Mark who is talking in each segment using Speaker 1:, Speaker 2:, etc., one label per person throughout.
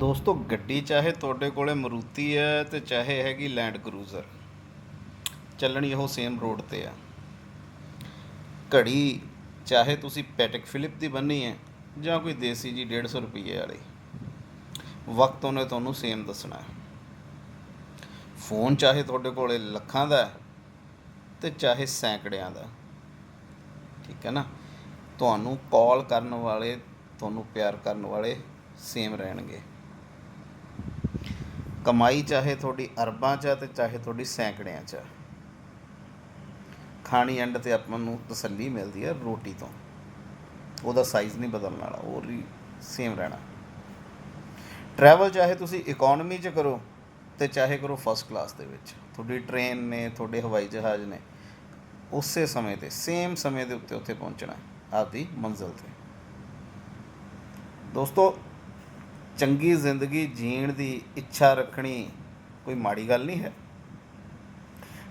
Speaker 1: ਦੋਸਤੋ, ਗੱਡੀ ਚਾਹੇ ਤੁਹਾਡੇ ਕੋਲੇ ਮਰੂਤੀ ਹੈ ਤੇ ਚਾਹੇ ਹੈਗੀ ਲੈਂਡ ਕਰੂਜ਼ਰ ਚੱਲਣੀ ਉਹ ਸੇਮ ਰੋਡ ਤੇ ਆ। ਘੜੀ ਚਾਹੇ ਤੁਸੀਂ ਪੈਟਿਕ ਫਿਲਿਪ ਦੀ ਬੰਨੀ ਹੈ ਜਾਂ ਕੋਈ ਦੇਸੀ ਜੀ 150 ਰੁਪਏ ਵਾਲੀ, ਵਕਤ ਉਹਨੇ ਤੁਹਾਨੂੰ ਸੇਮ ਦੱਸਣਾ ਫੋਨ ਚਾਹੇ ਤੁਹਾਡੇ ਕੋਲੇ ਲੱਖਾਂ ਦਾ ਹੈ ਤੇ ਚਾਹੇ ਸੈਂਕੜਿਆਂ ਦਾ ਠੀਕ ਹੈ ਨਾ? ਤੁਹਾਨੂੰ ਕਾਲ ਕਰਨ ਵਾਲੇ, ਤੁਹਾਨੂੰ ਪਿਆਰ ਕਰਨ ਵਾਲੇ ਸੇਮ ਰਹਿਣਗੇ। ਕਮਾਈ ਚਾਹੇ ਤੁਹਾਡੀ ਅਰਬਾਂ 'ਚ ਆ ਤੇ ਚਾਹੇ ਤੁਹਾਡੀ ਸੈਂਕੜਿਆਂ 'ਚ ਆ। ਖਾਣੀ ਐਂਡ ਤੇ ਆਪਾਂ ਨੂੰ ਤਸੱਲੀ ਮਿਲਦੀ ਹੈ ਰੋਟੀ ਤੋਂ। ਉਹਦਾ ਸਾਈਜ਼ ਨਹੀਂ ਬਦਲਣ ਵਾਲਾ ਉਹ ਵੀ ਸੇਮ ਰਹਿਣਾ। ਟਰੈਵਲ ਚਾਹੇ ਤੁਸੀਂ ਇਕਨੋਮੀ 'ਚ ਕਰੋ ਤੇ ਚਾਹੇ ਕਰੋ ਫਸਟ ਕਲਾਸ ਦੇ ਵਿੱਚ। ਤੁਹਾਡੀ ਟ੍ਰੇਨ ਨੇ, ਤੁਹਾਡੇ ਹਵਾਈ ਜਹਾਜ਼ ਨੇ, ਉਸੇ ਸਮੇਂ ਤੇ ਸੇਮ ਸਮੇਂ ਦੇ ਉੱਤੇ ਉੱਥੇ ਪਹੁੰਚਣਾ ਆਪਦੀ ਮੰਜ਼ਿਲ ਤੇ। ਦੋਸਤੋ ਚੰਗੀ ਜ਼ਿੰਦਗੀ ਜੀਣ ਦੀ ਇੱਛਾ ਰੱਖਣੀ ਕੋਈ ਮਾੜੀ ਗੱਲ ਨਹੀਂ ਹੈ।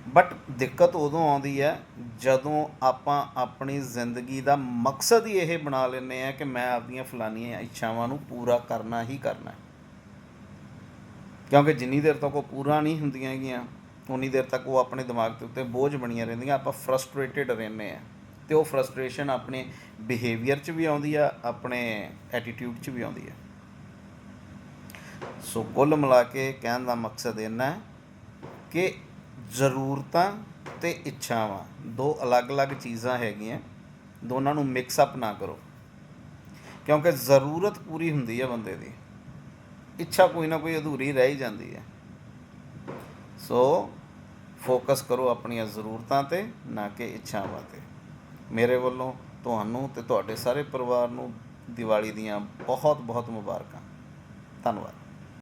Speaker 1: ਬਟ ਦਿੱਕਤ ਉਦੋਂ ਆਉਂਦੀ ਹੈ ਜਦੋਂ ਆਪਾਂ ਆਪਣੀ ਜ਼ਿੰਦਗੀ ਦਾ ਮਕਸਦ ਹੀ ਇਹ ਬਣਾ ਲੈਂਦੇ ਆ ਕਿ ਮੈਂ ਆਪਣੀਆਂ ਫਲਾਨੀਆਂ ਇੱਛਾਵਾਂ ਨੂੰ ਪੂਰਾ ਕਰਨਾ ਹੀ ਕਰਨਾ ਹੈ। ਕਿਉਂਕਿ ਜਿੰਨੀ ਦੇਰ ਤੱਕ ਉਹ ਪੂਰਾ ਨਹੀਂ ਹੁੰਦੀਆਂ ਹੈਗੀਆਂ, ਉਨੀ ਦੇਰ ਤੱਕ ਉਹ ਆਪਣੇ ਦਿਮਾਗ ਦੇ ਉੱਤੇ ਬੋਝ ਬਣੀਆਂ ਰਹਿੰਦੀਆਂ, ਆਪਾਂ ਫਰਸਟ੍ਰੇਟਿਡ ਰਹਿੰਦੇ ਆ ਤੇ ਉਹ ਫਰਸਟ੍ਰੇਸ਼ਨ ਆਪਣੇ ਬਿਹੇਵੀਅਰ 'ਚ ਵੀ ਆਉਂਦੀ ਆ, ਆਪਣੇ ਐਟੀਟਿਊਡ 'ਚ ਵੀ ਆਉਂਦੀ ਆ। ਸੋ ਕੁੱਲ ਮਿਲਾ ਕੇ ਕਹਿਣ ਦਾ ਮਕਸਦ ਇਹਨਾਂ ਹੈ ਕਿ ਜ਼ਰੂਰਤਾਂ ਤੇ ਇੱਛਾਵਾਂ ਦੋ ਅਲੱਗ-ਅਲੱਗ ਚੀਜ਼ਾਂ ਹੈਗੀਆਂ, ਦੋਨਾਂ ਨੂੰ ਮਿਕਸ ਅਪ ਨਾ ਕਰੋ। ਕਿਉਂਕਿ ਜ਼ਰੂਰਤ ਪੂਰੀ ਹੁੰਦੀ ਹੈ ਬੰਦੇ ਦੀ। ਇੱਛਾ ਕੋਈ ਨਾ ਕੋਈ ਅਧੂਰੀ ਰਹਿ ਹੀ ਜਾਂਦੀ ਹੈ। ਸੋ ਫੋਕਸ ਕਰੋ ਆਪਣੀਆਂ ਜ਼ਰੂਰਤਾਂ ਤੇ, ਨਾ ਕਿ ਇੱਛਾਵਾਂ ਤੇ। ਮੇਰੇ ਵੱਲੋਂ ਤੁਹਾਨੂੰ ਤੇ ਤੁਹਾਡੇ ਸਾਰੇ ਪਰਿਵਾਰ ਨੂੰ ਦੀਵਾਲੀ ਦੀਆਂ ਬਹੁਤ ਬਹੁਤ ਮੁਬਾਰਕਾਂ। ਧੰਨਵਾਦ।